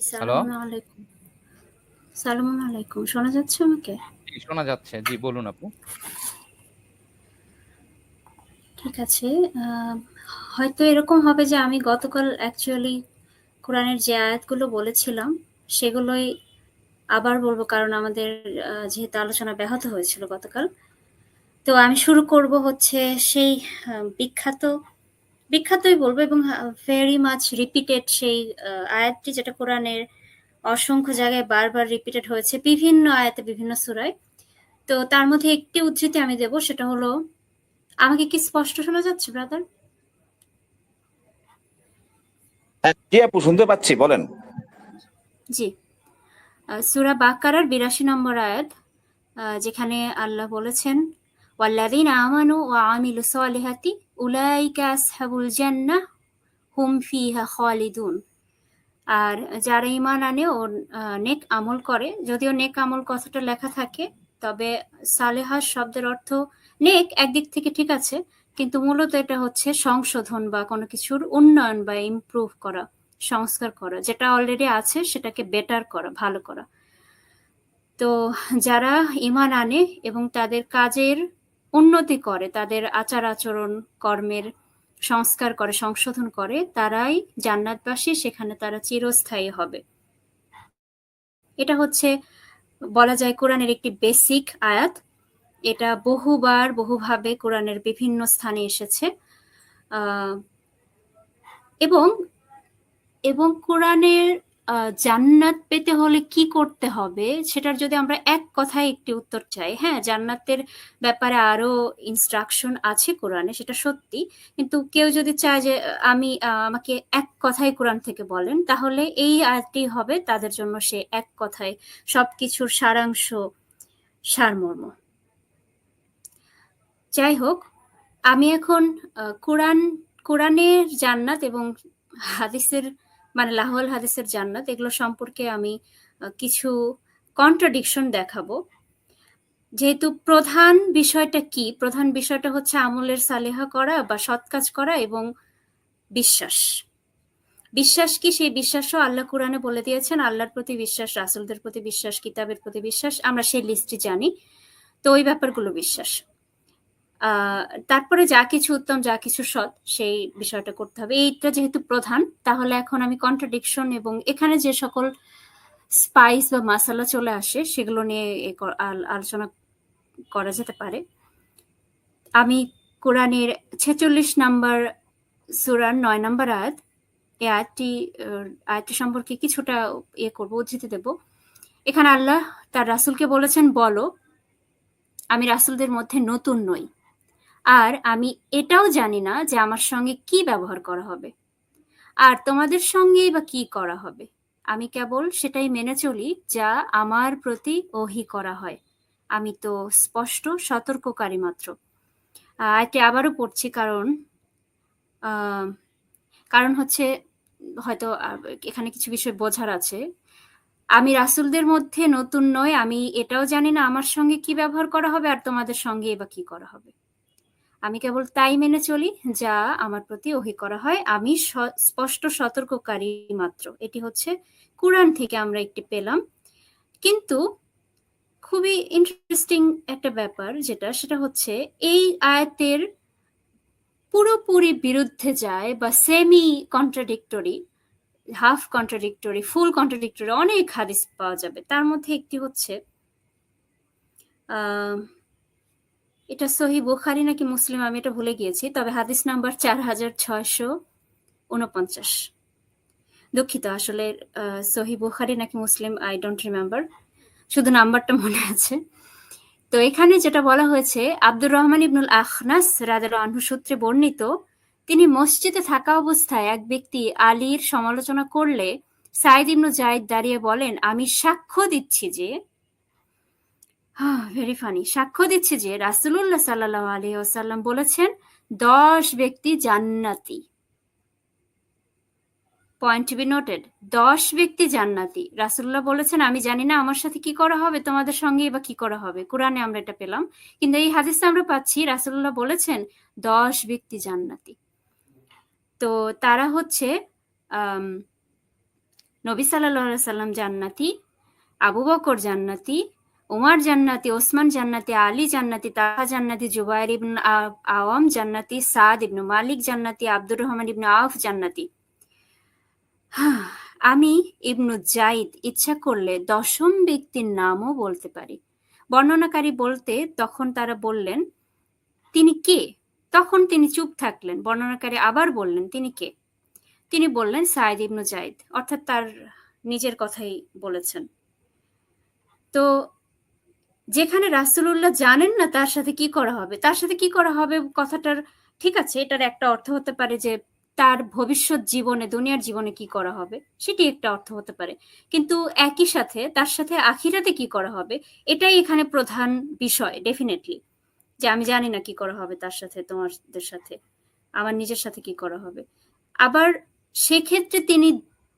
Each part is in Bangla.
হ্যালো আলাইকুম। সালামুন আলাইকুম। শোনা যাচ্ছে আমাকে? জি, শোনা যাচ্ছে। জি, বলুন আপু। ঠিক আছে। হয়তো এরকম হবে যে আমি গতকাল অ্যাকচুয়ালি কোরআনের যে আয়াতগুলো বলেছিলাম, সেগুলোই আবার বলব কারণ আমাদের যেহেতু আলোচনা ব্যাহত হয়েছিল গতকাল। তো আমি শুরু করব হচ্ছে সেই বিখ্যাত, বিখ্যাতই বলব এবং ভেরি মাচ রিপিটেড সেই আয়াতটি যেটা কোরআনের অসংখ্য জায়গায় বারবার রিপিটেড হয়েছে বিভিন্ন আয়াতে বিভিন্ন সুরায় তো তার মধ্যে একটি উদ্ধৃতি আমি দেব সেটা হলো আমাকে কি স্পষ্ট শোনা যাচ্ছে ব্রাদার? হ্যাঁ, জি আপু শুনতে পাচ্ছি বলেন। জি। সূরা বাকারার ৮২ নম্বর আয়াত যেখানে আল্লাহ বলেছেন, "ওয়াল্লাযীনা আমানু ওয়া সলিহাতি উলাইকা আসহাবুল জান্নাহ হুম ফিহা খালিদুন।" আর যারা ঈমান আনে ও নেক আমল করে, যদিও নেক আমল কথাটা লেখা থাকে, তবে সালেহা শব্দের অর্থ নেক একদিক থেকে ঠিক আছে, কিন্তু মূলত এটা হচ্ছে সংশোধন বা কোনো কিছুর উন্নয়ন বা ইমপ্রুভ করা, সংস্কার করা। যেটা অলরেডি আছে সেটাকে বেটার করা, ভালো করা। তো যারা ঈমান আনে এবং তাদের কাজের উন্নতি করে, তাদের আচার-আচরণ, কর্মের সংস্কার করে, সংশোধন করে, তারাই জান্নাতবাসী, সেখানে তারা চিরস্থায়ী হবে। এটা হচ্ছে বলা যায় কোরআনের একটি বেসিক আয়াত। এটা বহুবার, বহুভাবে কোরআনের বিভিন্ন স্থানে এসেছে। এবং, এবং কোরআনের জান্নাত পেতে হলে কি করতে হবে সেটার যদি আমরা এক কথায় একটি উত্তর চাই, হ্যাঁ? জান্নাতের ব্যাপারে আরও ইনস্ট্রাকশন আছে কোরআনে সেটা সত্যি। কিন্তু কেউ যদি চায় যে আমি আমাকে এক কথায় কোরআন থেকে বলেন, তাহলে এই আয়াতটি হবে তাদের জন্য সে এক কথায় সবকিছুর সারাংশ, সারমর্ম। যাই হোক, আমি এখন কোরআন কোরআনের জান্নাত এবং হাদিসের মানে লাহওয়াল হাদিসের জান্নাত এগুলো সম্পর্কে আমি কিছু কন্ট্রাডিকশন দেখাবো। যেহেতু প্রধান বিষয়টা কি? প্রধান বিষয়টা হচ্ছে আমলের সালেহা করা বা সৎ কাজ করা এবং বিশ্বাস। বিশ্বাস কি? সেই বিশ্বাসও আল্লাহ কোরআনে বলে দিয়েছেন। আল্লাহর প্রতি বিশ্বাস, রাসুলদের প্রতি বিশ্বাস, কিতাবের প্রতি বিশ্বাস। আমরা সেই লিস্টটি জানি। তো ওই ব্যাপারগুলো বিশ্বাস। তারপরে যা কিছু উত্তম, যা কিছু সৎ সেই বিষয়টা করতে হবে। এইটা যেহেতু প্রধান, তাহলে এখন আমি কন্ট্রাডিকশন এবং এখানে যে সকল স্পাইস বা মাসালা চলে আসে সেগুলো নিয়ে আলোচনা করা যেতে পারে। আমি কোরআনের ৪৬ নাম্বার সূরার ৯ নাম্বার আয়াত, এই আয়াতটি আয়াতটি সম্পর্কে কিছুটা ইয়ে করব উদ্ধৃতি দেব। এখানে আল্লাহ তার রাসূলকে বলেছেন, "বলো, আমি রাসূলদের মধ্যে নতুন নই। আর আমি এটাও জানি না যে আমার সঙ্গে কি ব্যবহার করা হবে। আর তোমাদের সঙ্গেই বা কি করা হবে। আমি কেবল সেটাই মেনে চলি যা আমার প্রতি ওহী করা হয়। আমি তো স্পষ্ট সতর্ককারী মাত্র।" আ আবারও পড়ছি কারণ কারণ হচ্ছে হয়তো এখানে কিছু বিষয় বোঝার আছে। আমি রাসুলদের মধ্যে নতুন নয় আমি এটাও জানি না আমার সঙ্গে কি ব্যবহার করা হবে আর তোমাদের সঙ্গেই বা কি করা হবে। আমি কেবল তাই মেনে চলি যা আমার প্রতি ওহী করা হয়। আমি স্পষ্ট সতর্ককারী মাত্র। এটি হচ্ছে কুরআন থেকে আমরা একটি পেলাম। কিন্তু খুবই ইন্টারেস্টিং একটা ব্যাপার যেটা সেটা হচ্ছে এই আয়াতের পুরোপুরি বিরুদ্ধে যায় বা semi contradictory, half contradictory, full contradictory অনেক হাদিস পাওয়া যাবে। তার মধ্যে একটি হচ্ছে আ এটা সহিহ বুখারী নাকি মুসলিম আমি এটা ভুলে গিয়েছি। তবে হাদিস নাম্বার ৪৬৪৯। দুঃখিত আসলে আ সহিহ বুখারী নাকি মুসলিম আই ডোন্ট রিমেম্বার। শুধু নাম্বারটা মনে আছে। তো এখানে যেটা বলা হয়েছে আব্দুর রহমান ইবনুল আখনাস রাদিয়াল্লাহু আনহু সূত্রে বর্ণিত, তিনি মসজিদে থাকা অবস্থায় এক ব্যক্তি আলীর সমালোচনা করলে সাইদ ইবনু যায়েদ দাঁড়িয়ে বলেন, "আমি সাক্ষ্য দিচ্ছি যে" ভেরি ফানি। "সাক্ষ্য দিচ্ছে যে রাসূলুল্লাহ সাল্লাহ আলাইহি ওসাল্লাম বলেছেন, ১০ ব্যক্তি জান্নাতি।" পয়েন্ট বি নোটেড ১০ ব্যক্তি জান্নাতি। রাসূলুল্লাহ বলেছেন, "আমি জানি না আমার সাথে কি করা হবে, তোমাদের সঙ্গেই বা কি করা হবে।" কোরআনে আমরা এটা পেলাম। কিন্তু এই হাদিসে আমরা পাচ্ছি রাসূলুল্লাহ বলেছেন ১০ ব্যক্তি জান্নাতি। তো তারা হচ্ছে নবী সাল্লাহ সাল্লাম জান্নাতি আবু বকর জান্নাতি উমার জান্নাতি, ওসমান জান্নাতি, আলী জান্নাতি, তাহা জান্নাতি, জুবাইর ইবন আওয়াম জান্নাতি, সাদ ইবনু মালিক জান্নাতি, আব্দুর রহমান ইবনু আউফ জান্নাতি। আমি ইবনু জাইদ ইচ্ছা করলে দশম ব্যক্তির নামও বলতে পারি। বর্ণনাকারী বলতে তখন তারা বললেন, তিনি কে? তখন তিনি চুপ থাকলেন। বর্ণনাকারী আবার বললেন, তিনি কে? তিনি বললেন, সাইদ ইবনু জাইদ অর্থাৎ তার নিজের কথাই বলেছেন। তো যেখানে রাসূলুল্লাহ জানেন না তার সাথে কি করা হবে, তার সাথে কি করা হবে কথাটার ঠিক আছে, এটার একটা অর্থ হতে পারে যে তার ভবিষ্যৎ জীবনে, দুনিয়ার জীবনে কি করা হবে, সেটি একটা অর্থ হতে পারে। কিন্তু একই সাথে তার সাথে আখিরাতে কি করা হবে, এটাই এখানে প্রধান বিষয় ডেফিনেটলি যে আমি জানি না কি করা হবে তার সাথে, তোমাদের সাথে, আমার নিজের সাথে কি করা হবে। আবার সেক্ষেত্রে তিনি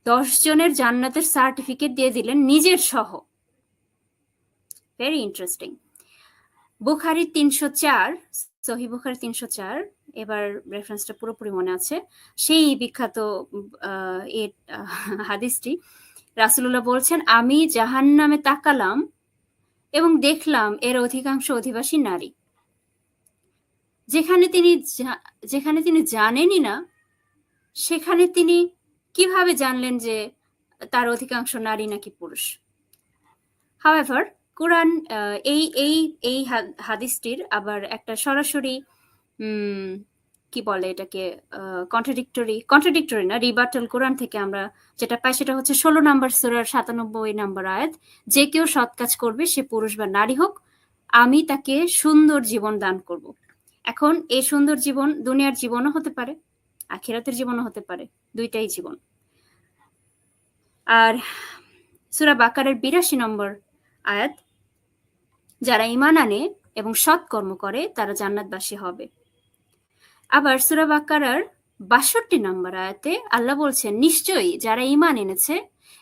দশ জনের জান্নাতের সার্টিফিকেট দিয়ে দিলেন, নিজের সহ। ভেরি ইন্টারেস্টিং বুখারি তিনশো চার, সহি বুখারি তিনশো চার, এবার রেফারেন্সটা পুরোপুরি মনে আছে, সেই বিখ্যাত হাদিসটি রাসূলুল্লাহ বলছেন, আমি জাহান্নামে তাকালাম এবং দেখলাম এর অধিকাংশ অধিবাসী নারী। যেখানে তিনি যেখানে তিনি জানেনই না, সেখানে তিনি কীভাবে জানলেন যে তার অধিকাংশ নারী নাকি পুরুষ? হাওয়েভার কোরআন এই এই এই হাদিসটির আবার একটা সরাসরি কি বলে এটাকে কন্ট্রাডিক্টরি কন্ট্রাডিক্টরি না রিবার্টাল কোরআন থেকে আমরা যেটা পাই সেটা হচ্ছে ষোলো নম্বর সুরার সাতানব্বই নম্বর আয়াত, যে কেউ সৎ কাজ করবে, সে পুরুষ বা নারী হোক, আমি তাকে সুন্দর জীবন দান করব। এখন এই সুন্দর জীবন দুনিয়ার জীবনও হতে পারে, আখিরাতের জীবনও হতে পারে, দুইটাই জীবন। আর সুরা বাকারের বিরাশি নম্বর আয়াত যারা ইমান আনে এবং সৎ কর্ম করে, তারা জান্নাতবাসী হবে। আবার সুরা বাকারার বাষট্টি নম্বর আয়াতে আল্লাহ বলছেন, নিশ্চয়ই যারা ইমান এনেছে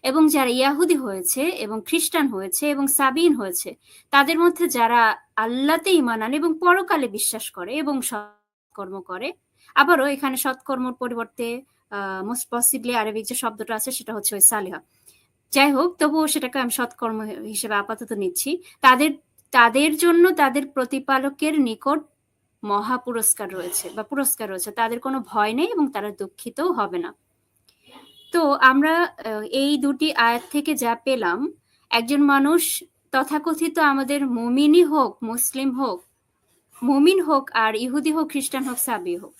এবং যারা ইয়াহুদি হয়েছে এবং খ্রিস্টান হয়েছে এবং সাবিন হয়েছে, তাদের মধ্যে যারা আল্লাহতে ইমান আনে এবং পরকালে বিশ্বাস করে এবং সৎকর্ম করে, আবারও এখানে সৎকর্মর পরিবর্তে মোস্ট পসিবলি আরবিক যে শব্দটা আছে সেটা হচ্ছে ওই সালিহা। যাই হোক, তবুও সেটাকে আমি সৎকর্ম হিসেবে আপাতত নিচ্ছি। তাদের তাদের জন্য তাদের প্রতিপালকের নিকট মহা পুরস্কার রয়েছে বা পুরস্কার রয়েছে। তাদের কোনো ভয় নেই এবং তারা দুঃখিতও হবে না। তো আমরা এই দুটি আয়াত থেকে যা পেলাম, একজন মানুষ তথাকথিত আমাদের মুমিনই হোক, মুসলিম হোক, মুমিন হোক আর ইহুদি হোক, খ্রিস্টান হোক, সাবি হোক,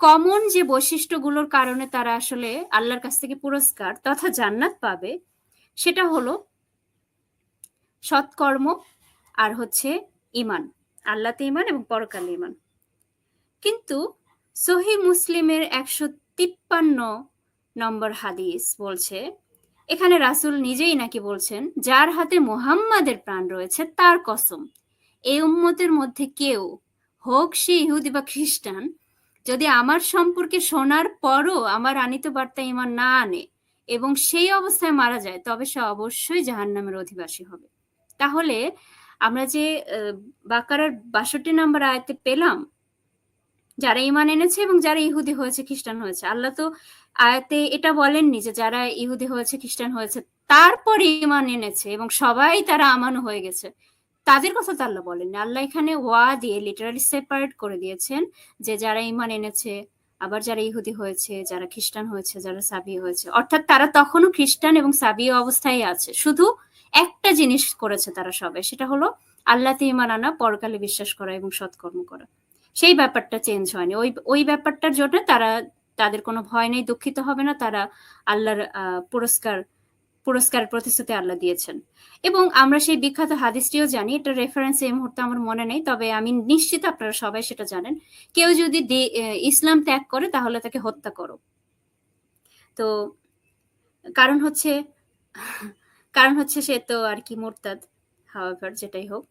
কমন যে বৈশিষ্ট্যগুলোর কারণে তারা আসলে আল্লাহর কাছ থেকে পুরস্কার তথা জান্নাত পাবে, সেটা হলো সৎকর্ম আর হচ্ছে ইমান আল্লাতে ইমান এবং পরকালে ইমান কিন্তু সহি মুসলিমের একশো তিপ্পান্ন নম্বর হাদিস বলছে, এখানে রাসূল নিজেই নাকি বলছেন, যার হাতে মোহাম্মদের প্রাণ রয়েছে তার কসম। এই উম্মতের মধ্যে কেউ, হোক সে ইহুদি বা খ্রিস্টান, যদি আমার সম্পর্কে শোনার পরও আমার আনিত বার্তা ইমান না আনে এবং সেই অবস্থায় মারা যায়, তবে সে অবশ্যই জাহান্নামের অধিবাসী হবে। তাহলে আমরা যে বাকারার বাষট্টি নম্বর আয়াতে পেলাম, যারা ইমান এনেছে এবং যারা ইহুদি হয়েছে, খ্রিস্টান হয়েছে, আল্লাহ তো আয়াতে এটা বলেননি যে যারা ইহুদি হয়েছে, খ্রিস্টান হয়েছে তারপরে ইমান এনেছে এবং সবাই তারা আমানু হয়ে গেছে। তাদের কথা তো আল্লাহ বলেননি। আল্লাহ এখানে ওয়া দিয়ে লিটারালি সেপারেট করে দিয়েছেন যে যারা ইমান এনেছে, আবার যারা ইহুদি হয়েছে, যারা খ্রিস্টান হয়েছে, যারা সাবি হয়েছে, অর্থাৎ তারা তখনও খ্রিস্টান এবং সাবি অবস্থায় আছে। শুধু একটা জিনিস করেছে তারা সবাই, সেটা হলো আল্লাহতে ইমান আনা, পরকালে বিশ্বাস করা এবং সৎকর্ম করা। সেই ব্যাপারটা চেঞ্জ হয়নি। ওই ওই ব্যাপারটার জন্য তারা, তাদের কোনো ভয় নেই, দুঃখিত হবে না, তারা আল্লাহর পুরস্কার পুরস্কারের প্রতিশ্রুতি আল্লাহ দিয়েছেন। এবং আমরা সেই বিখ্যাত হাদিসটিও জানি, এটা রেফারেন্স এই মুহূর্তে আমার মনে নেই, তবে আমি নিশ্চিত আপনারা সবাই সেটা জানেন। কেউ যদি ইসলাম ত্যাগ করে, তাহলে তাকে হত্যা করো। তো কারণ হচ্ছে কারণ হচ্ছে সে তো আর কি মোরতাদ হাওয়াভার যেটাই হোক।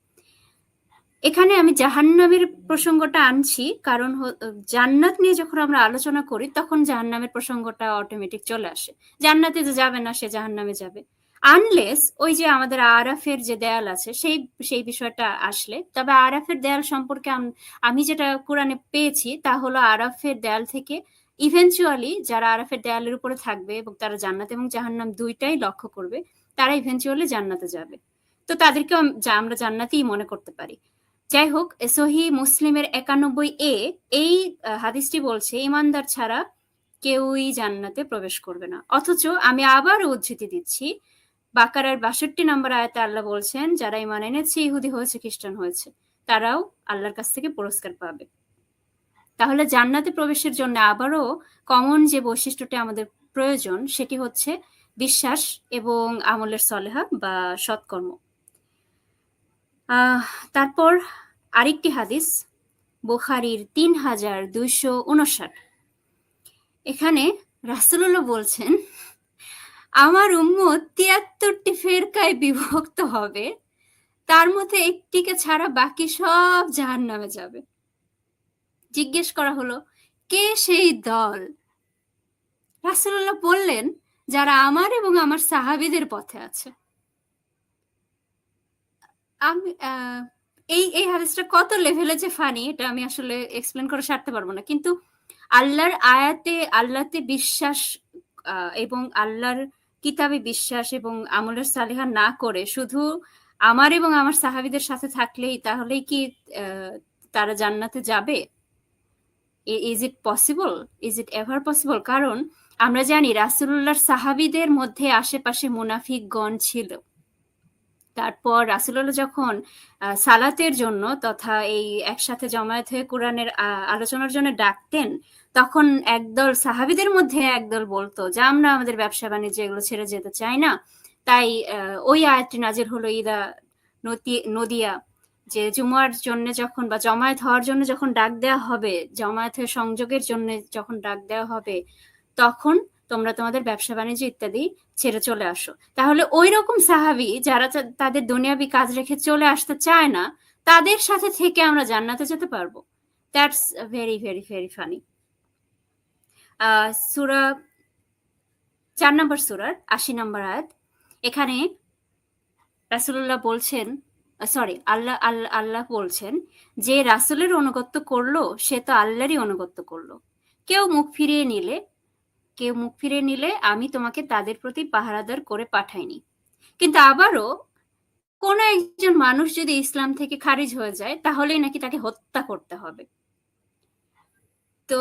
এখানে আমি জাহান্নামের প্রসঙ্গটা আনছি, কারণ জান্নাত নিয়ে যখন আমরা আলোচনা করি, তখন জাহান্নামের প্রসঙ্গটা অটোমেটিক চলে আসে। জান্নাতে যে যাবে না, সে জাহান্নামে যাবে। আনলেস ওই যে আমাদের আরাফের যে দেয়াল আছে, সেই সেই বিষয়টা আসলে। তবে আরাফের দেয়াল সম্পর্কে আম- আমি যেটা কোরআনে পেয়েছি, তা হলো আরাফের দেয়াল থেকে ইভেনচুয়ালি যারা আরাফের দেয়ালের উপরে থাকবে এবং তারা জান্নাত এবং জাহান্নাম দুইটাই লক্ষ্য করবে তারা ইভেনচুয়ালি জান্নাতে যাবে। তো তাদেরকেও আম- যা আমরা জান্নাতেই মনে করতে পারি। যাই হোক সহি মুসলিমের একানব্বই এ এই হাদিসটি বলছে, ইমানদার ছাড়া কেউই জান্নাতে প্রবেশ করবে না। অথচ আমি আবার উদ্ধৃতি দিচ্ছি, বাকারার বাষট্টি নম্বর আয়াতে আল্লাহ বলছেন, যারা ইমান এনেছে, ইহুদি হয়েছে, খ্রিস্টান হয়েছে, তারাও আল্লাহর কাছ থেকে পুরস্কার পাবে। তাহলে জান্নাতে প্রবেশের জন্য আবারও কমন যে বৈশিষ্ট্যটি আমাদের প্রয়োজন, সেটি হচ্ছে বিশ্বাস এবং আমলের সলেহা বা সৎকর্ম। তারপর আরেকটি হাদিস, বোখারির তিন হাজার দুইশো উনষাট। এখানে রাসুল্লাহ বলছেন, আমার উম্মত তিয়াত্তরটি ফেরকায় বিভক্ত হবে, তার মধ্যে একটিকে ছাড়া বাকি সব জাহান নামে যাবে। জিজ্ঞেস করা হলো, কে সেই দল? রাসুল্লাহ বললেন যারা আমার এবং আমার সাহাবিদের পথে আছে। আমি এই এই হাদিসটা কত লেভেলে যে ফানি এটা আমি আসলে এক্সপ্লেন করে সারতে পারব না। কিন্তু আল্লাহর আয়াতে, আল্লাহতে বিশ্বাস এবং আল্লাহর কিতাবে বিশ্বাস এবং আমলের সালিহা না করে শুধু আমার এবং আমার সাহাবিদের সাথে থাকলেই তাহলেই কি তারা জান্নাতে যাবে? Is it possible is it ever possible কারণ আমরা জানি রাসুল্লাহর সাহাবিদের মধ্যে আশেপাশে মুনাফিকগণ ছিল। তারপর রাসুল্লাহ যখন সালাতের জন্য তথা এই একসাথে জমায়েত হয়ে কোরআনের আলোচনার জন্য ডাকতেন, তখন একদল সাহাবিদের মধ্যে একদল বলতো, যে আমরা আমাদের ব্যবসা বাণিজ্য এগুলো ছেড়ে যেতে চাই না। তাই ওই আয়াতটি নাজির হলো ইদা নদিয়া, যে জুমার জন্য যখন বা জমায়েত হওয়ার জন্য যখন ডাক দেওয়া হবে জমায়েতের সংযোগের জন্য যখন ডাক দেওয়া হবে তখন তোমরা তোমাদের ব্যবসা বাণিজ্য ইত্যাদি ছেড়ে চলে আসো। তাহলে ওই রকম সাহাবি যারা তাদের দুনিয়াবি কাজ রেখে চলে আসতে চায় না, তাদের সাথে থেকে আমরা জান্নাতে যেতে পারব। That's very very very funny সুরা চার নম্বর সুরার আশি নম্বর আয়াত। এখানে রাসুল্লাহ বলছেন সরি আল্লাহ আল্লাহ আল্লাহ বলছেন যে রাসুলের অনুগত্য করল, সে তো আল্লাহরই অনুগত্য করল। কেউ মুখ ফিরিয়ে নিলে কেউ মুখ ফিরে নিলে আমি তোমাকে তাদের প্রতি পাহারাদার করে পাঠাইনি। কিন্তু আবারও কোন একজন মানুষ যদি ইসলাম থেকে খারিজ হয়ে যায়, তাহলেই নাকি তাকে হত্যা করতে হবে। তো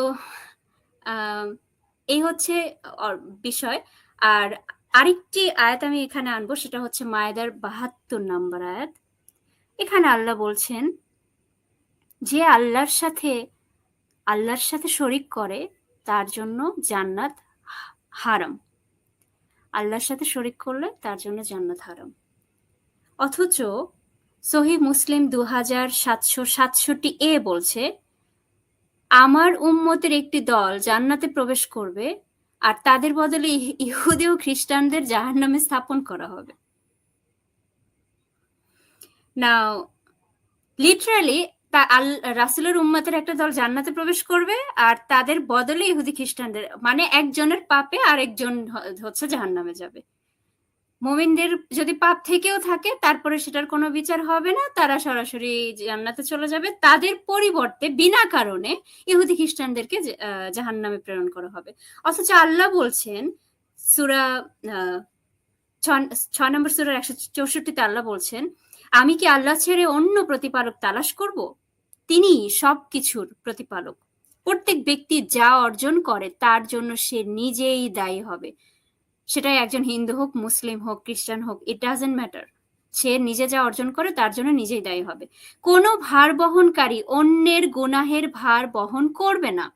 এই হচ্ছে বিষয়। আর আরেকটি আয়াত আমি এখানে আনব, সেটা হচ্ছে মায়েদার বাহাত্তর নম্বর আয়াত। এখানে আল্লাহ বলছেন, যে আল্লাহর সাথে আল্লাহর সাথে শরিক করে তার জন্য জান্নাত হারাম। আল্লাহর সাথে শরিক করলে তার জন্য জান্নাত হারাম। অথচ সহি মুসলিম দু হাজার সাতশো সাতষট্টি এ বলছে, আমার উম্মতের একটি দল জান্নাতে প্রবেশ করবে আর তাদের বদলে ইহ- ইহুদি ও খ্রিস্টানদের জাহান্নামে স্থাপন করা হবে। নাও লিটারালি তা আল রাসুলের উম্মতের একটা দল জান্নাতে প্রবেশ করবে আর তাদের বদলে ইহুদি খ্রিস্টানদের মানে একজনের পাপে আরেকজন হ- হচ্ছে জাহান্নামে যাবে। মোমিনদের যদি পাপ থেকেও থাকে তারপরে সেটার কোনো বিচার হবে না তারা সরাসরি জান্নাতে চলে যাবে। তাদের পরিবর্তে বিনা কারণে ইহুদি খ্রিস্টানদেরকে আহ, জাহান্নামে প্রেরণ করা হবে। অথচ আল্লাহ বলছেন সুরা ছয় নম্বর সুরার একশো চৌষট্টিতে আল্লাহ বলছেন আমি কি আল্লাহ ছেড়ে অন্য প্রতিপালক তালাশ করব? তিনি সব কিছুর প্রতিপালক। প্রত্যেক ব্যক্তি যা অর্জন করে, তার জন্য সে নিজেই দায়ী হবে। সেটাই একজন হিন্দু হোক, মুসলিম হোক, খ্রিস্টান হোক ইট ডাজেন্ট ম্যাটার সে নিজে যা অর্জন করে, তার জন্য নিজেই দায়ী হবে। কোনো ভার বহনকারী অন্যের গুনাহের ভার বহন করবে না।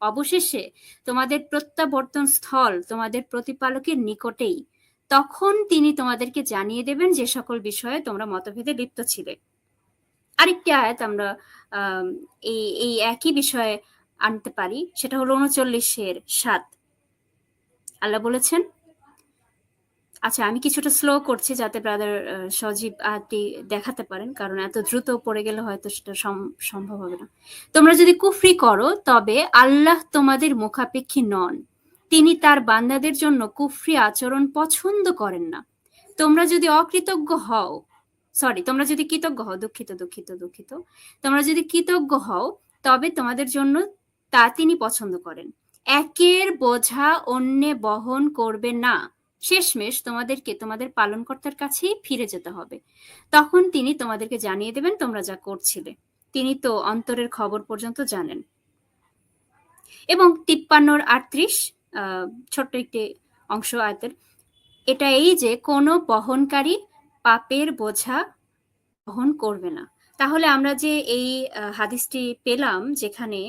অবশেষে তোমাদের প্রত্যাবর্তন স্থল, তোমাদের প্রতিপালকের নিকটেই। তখন তিনি তোমাদেরকে জানিয়ে দেবেন যে সকল বিষয়ে তোমরা মতভেদে লিপ্ত ছিলে। আরেকটি আয়াত আমরা আম, এই এই একই বিষয়ে আনতে পারি। সেটা হলো উনচল্লিশের সাত। আল্লাহ বলেছেন আচ্ছা আমি কিছুটা স্লো করছি যাতে ব্রাদার সজীব আয়াতটি দেখাতে পারেন কারণ এত দ্রুত পড়ে গেলে হয়তো সেটা সম- সম্ভব হবে না। তোমরা যদি কুফরি করো তবে আল্লাহ তোমাদের মুখাপেক্ষী নন। তিনি তার বান্দাদের জন্য কুফরি আচরণ পছন্দ করেন না। তোমরা যদি অকৃতজ্ঞ হও সরি তোমরা যদি কৃতজ্ঞ হও, দুঃখিত দুঃখিত দুঃখিত। তোমরা যদি কৃতজ্ঞ হও, তবে তোমাদের জন্য তা তিনি পছন্দ করেন। একের বোঝা অন্যে বহন করবে না। শেষমেশ তোমাদেরকে, তোমাদের পালনকর্তার কাছেই ফিরে যেতে হবে। তখন তিনি তোমাদেরকে জানিয়ে দেবেন তোমরা যা করছিলে। তিনি তো অন্তরের খবর পর্যন্ত জানেন। এবং তিপ্পান্নর আটত্রিশ ছোট্ট একটি অংশ আয়তের এটা এই যে কোনো বহনকারী পাপের বোঝা বহন করবে না। তাহলে আমরা যে এই হাদিসটি পেলাম যেখানে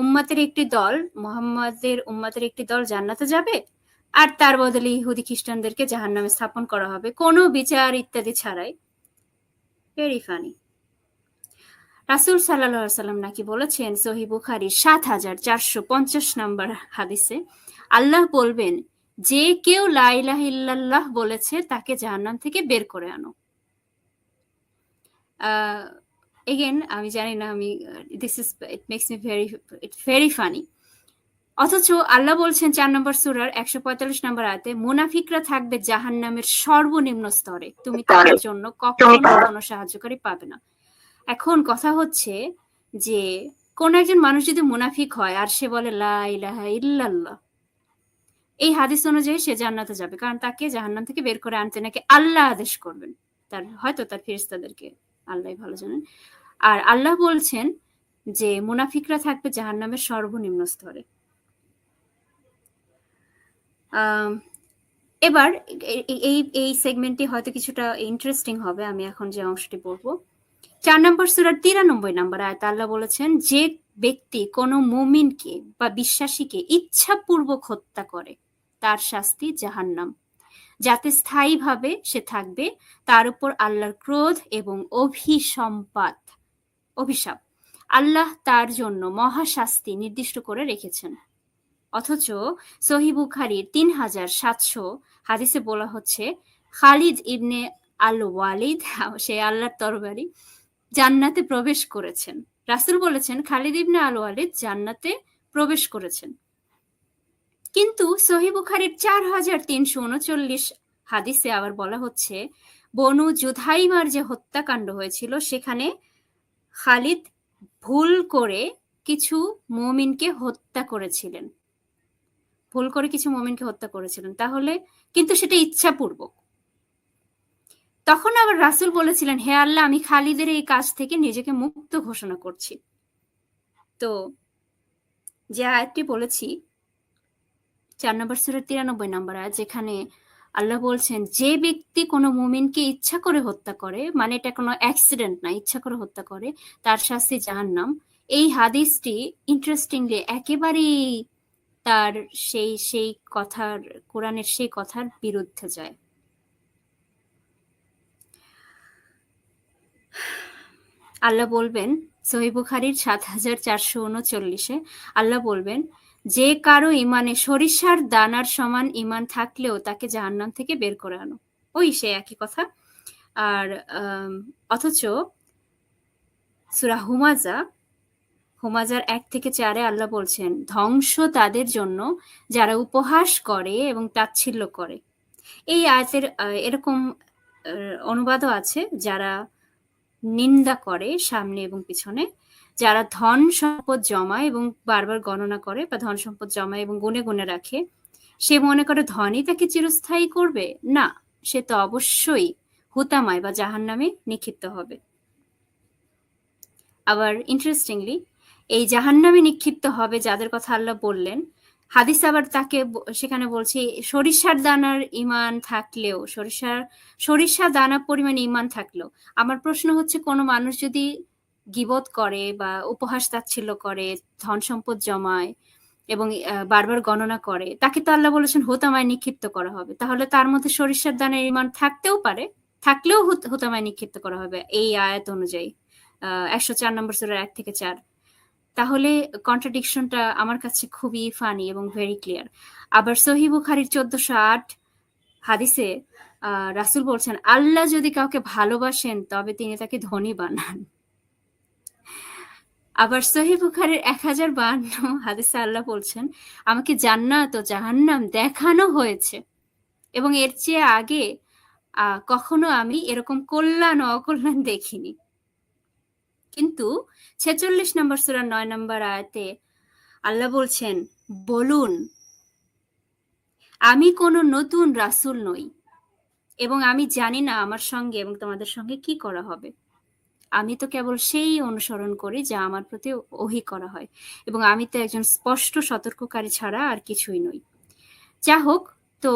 উম্মাতের একটি দল, মোহাম্মদের উম্মাতের একটি দল জান্নাতে যাবে আর তার বদলে ইহুদি খ্রিস্টানদেরকে জাহান্নামে স্থাপন করা হবে। কোনো বিচার ইত্যাদি ছাড়াই। ভেরি ফানি রাসুল সাল্লাহ সাল্লাম নাকি বলেছেন সহি বুখারির সাত হাজার চারশো পঞ্চাশ নম্বর হাদিসে আল্লাহ বলবেন যে কেউ লাইলাহ বলেছে তাকে জাহান্নাম থেকে বের করে আনো। এগেন আমি জানি না, আমি this is it makes me very it very funny অথচ আল্লাহ বলছেন চার নম্বর সুরার একশো পঁয়তাল্লিশ নম্বর আয়তে, মুনাফিকরা থাকবে জাহান্নামের সর্বনিম্ন স্তরে। তুমি তাদের জন্য কখনো কোনো সাহায্যকারী পাবে না। এখন কথা হচ্ছে যে, কোন একজন মানুষ যদি মুনাফিক হয় আর সে বলে লা ইলাহা ইল্লাল্লাহ এই হাদিস অনুযায়ী সে জান্নাতে যাবে। কারণ তাকে জাহান্নাম থেকে বের করে আনতে নাকি আল্লাহ আদেশ করবেন। তার হয়তো তার ফেরেশতাদেরকে আল্লাহ ভালো জানেন। আর আল্লাহ বলছেন যে, মুনাফিকরা থাকবে জাহান্নামের সর্বনিম্ন স্তরে। এবার এই এই সেগমেন্টটি হয়তো কিছুটা ইন্টারেস্টিং হবে, আমি এখন যে অংশটি পড়ব। চার নম্বর সুরার তিরানব্বই নম্বর আয়াত আল্লাহ বলেছেন, যে ব্যক্তি কোনো মুমিনকে বা বিশ্বাসীকে ইচ্ছাপূর্বক হত্যা করে তার শাস্তি জাহান্নাম। যাতে স্থায়ীভাবে সে থাকবে, তার উপর আল্লাহর ক্রোধ এবং অভিসম্পাত, অভিশাপ। আল্লাহ তার জন্য মহাশাস্তি নির্দিষ্ট করে রেখেছেন। অথচ সহি বুখারির তিন হাজার সাতশো হাদিসে বলা হচ্ছে, খালিদ ইবনে আল ওয়ালিদ সে আল্লাহর তরবারি, জান্নাতে প্রবেশ করেছেন। রাসুল বলেছেন, খালিদ ইবনে আল ওয়ালিদ জান্নাতে প্রবেশ করেছেন। কিন্তু সহি বুখারির চার হাজার তিনশো উনচল্লিশ হাদিসে আবার বলা হচ্ছে, বনু জুধাইমার যে হত্যাকাণ্ড হয়েছিল, সেখানে খালিদ ভুল করে কিছু মমিনকে হত্যা করেছিলেন। ভুল করে কিছু মমিনকে হত্যা করেছিলেন। তাহলে কিন্তু সেটা ইচ্ছাপূর্বক। তখন আবার রাসুল বলেছিলেন, হে আল্লাহ, আমি খালিদের এই কাজ থেকে নিজেকে মুক্ত ঘোষণা করছি। তো যে আয়াতটি বলেছি চার নম্বর সুরের তিরানব্বই নম্বর আয়াত যেখানে আল্লাহ বলছেন, যে ব্যক্তি কোনো মুমিনকে ইচ্ছা করে হত্যা করে মানে এটা কোনো অ্যাক্সিডেন্ট না, ইচ্ছা করে হত্যা করে, তার শাস্তি জাহান্নাম। এই হাদিসটি ইন্টারেস্টিংলি একেবারেই তার সেই সেই কথার, কোরআনের সেই কথার বিরুদ্ধে যায়। আল্লাহ বলবেন, সহি বুখারির সাত হাজার চারশো উনচল্লিশে আল্লাহ বলবেন যে কারও ইমানে সরিষার দানার সমান ইমান থাকলেও তাকে জাহান্নাম থেকে বের করে আনো। ওই সে একই কথা। আর অথচ সুরা হুমাজা, হুমাজার এক থেকে চারে আল্লাহ বলছেন, ধ্বংস তাদের জন্য যারা উপহাস করে এবং তাচ্ছিল্য করে। এই আয়াতের এরকম অনুবাদও আছে যারা নিন্দা করে সামনে এবং পিছনে। যারা ধন সম্পদ জমায় এবং বারবার গণনা করে বা ধন সম্পদ জমায় এবং গুনে গুনে রাখে, সে মনে করে ধনই তাকে চিরস্থায়ী করবে? না, সে তো অবশ্যই হুতামায় বা জাহান্নামে নিক্ষিপ্ত হবে। আবার ইন্টারেস্টিংলি এই জাহান্নামে নিক্ষিপ্ত হবে যাদের কথা আল্লাহ বললেন, হাদিস আবার তাকে সেখানে বলছি, সরিষার দানার ইমান থাকলেও, সরিষার, সরিষা দানা পরিমাণ ইমান থাকলেও, আমার প্রশ্ন হচ্ছে কোনো মানুষ যদি গিবত করে বা উপহাস তাচ্ছিল্য করে, ধন সম্পদ জমায় এবং বারবার গণনা করে, তাকে তো আল্লাহ বলেছেন হোতামায় নিক্ষিপ্ত করা হবে। তাহলে তার মধ্যে সরিষার দানের ইমান থাকতেও পারে, থাকলেও হুত- হোতামায় নিক্ষিপ্ত করা হবে এই আয়াত অনুযায়ী একশো চার নম্বর সুরের এক থেকে চার। তাহলে কন্ট্রাডিকশনটা আমার কাছে খুবই ফানি এবং ভেরি ক্লিয়ার আবার সহি বুখারির চোদ্দশো আট হাদিসে রাসূল বলছেন, আল্লাহ যদি কাউকে ভালোবাসেন, তবে তিনি তাকে ধনী বানান। আবার সহি বুখারের এক হাজার বান্ন হাদিসে আল্লাহ বলছেন, আমাকে জান্নাত ও জাহান্নাম দেখানো হয়েছে এবং এর চেয়ে আগে কখনো আমি এরকম কল্যাণ ও অকল্যাণ দেখিনি। কিন্তু ছেচল্লিশ নম্বর সুরা নয় নম্বর আয়াতে আল্লাহ বলছেন, বলুন, আমি কোনো নতুন রাসূল নই এবং আমি জানি না আমার সঙ্গে এবং তোমাদের সঙ্গে কি করা হবে। আমি তো কেবল সেই অনুসরণ করি যা আমার প্রতি ওহি করা হয়। এবং আমি তো একজন স্পষ্ট সতর্ককারী ছাড়া আর কিছুই নই। যা হোক, তো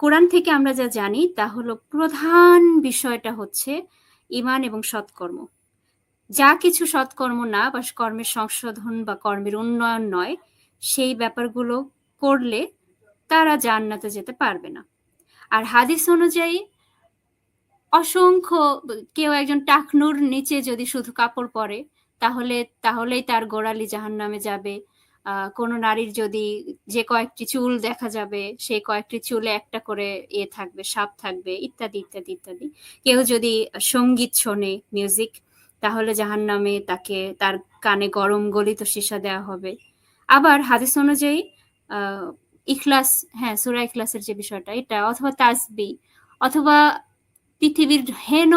কোরআন থেকে আমরা যা জানি তা হলো প্রধান বিষয়টা হচ্ছে ইমান এবং সৎকর্ম। যা কিছু সৎকর্ম না বা কর্মের সংশোধন বা কর্মের উন্নয়ন নয়, সেই ব্যাপারগুলো করলে তারা জান্নাতে যেতে পারবে না। আর হাদিস অনুযায়ী অসংখ্য, কেউ একজন টাকনুর নিচে যদি শুধু কাপড় পরে, তাহলে, তাহলেই তার গোড়ালি জাহান নামে যাবে কোনো নারীর যদি যে কয়েকটি চুল দেখা যাবে সেই কয়েকটি চুলে একটা করে ইয়ে থাকবে, সাপ থাকবে, ইত্যাদি ইত্যাদি ইত্যাদি। কেউ যদি সংগীত শোনে মিউজিক তাহলে জাহান নামে তাকে, তার কানে গরম গলিত সীসা দেওয়া হবে। আবার হাদিস অনুযায়ী ইখলাস হ্যাঁ সুরা ইখলাসের যে বিষয়টা, এটা, অথবা তাসবি, অথবা পৃথিবীর হেন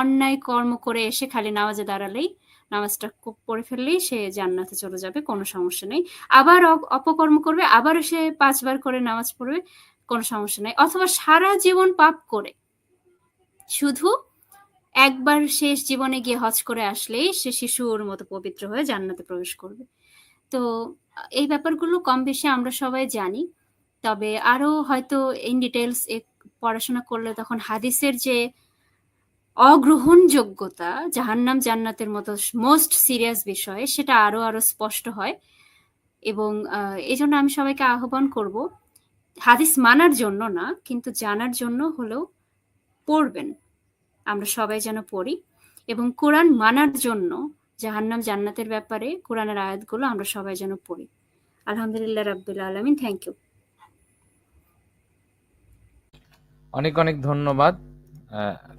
অন্যায় কর্ম করে এসে খালি নামাজে দাঁড়ালেই, নামাজটা পড়ে ফেললেই সে জান্নাতে চলে যাবে, কোনো সমস্যা নেই। আবার অপকর্ম করবে, আবার সে পাঁচবার করে নামাজ পড়বে, কোনো সমস্যা নেই। অথবা সারা জীবন পাপ করে, শুধু একবার শেষ জীবনে গিয়ে হজ করে আসলেই সে শিশুর মতো পবিত্র হয়ে জান্নাতে প্রবেশ করবে। তো, এই ব্যাপারগুলো কম বেশি আমরা সবাই জানি, তবে আরও হয়তো ইন ডিটেলস পড়াশোনা করলে তখন হাদিসের যে অগ্রহণযোগ্যতা, জাহান্নাম জান্নাতের মতো মোস্ট সিরিয়াস বিষয়, সেটা আরও আরও স্পষ্ট হয়। এবং এই জন্য আমি সবাইকে আহ্বান করব, হাদিস মানার জন্য না, কিন্তু জানার জন্য হলেও পড়বেন। আমরা সবাই যেন পড়ি। এবং কোরআন মানার জন্য, জাহান্নাম জান্নাতের ব্যাপারে কোরআনের আয়াতগুলো আমরা সবাই যেন পড়ি। আলহামদুলিল্লাহ রাব্বিল আলামিন থ্যাংক ইউ অনেক অনেক ধন্যবাদ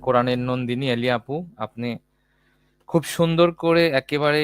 কোরআনের নন্দিনী এলিয়া আপু আপনি খুব সুন্দর করে একেবারে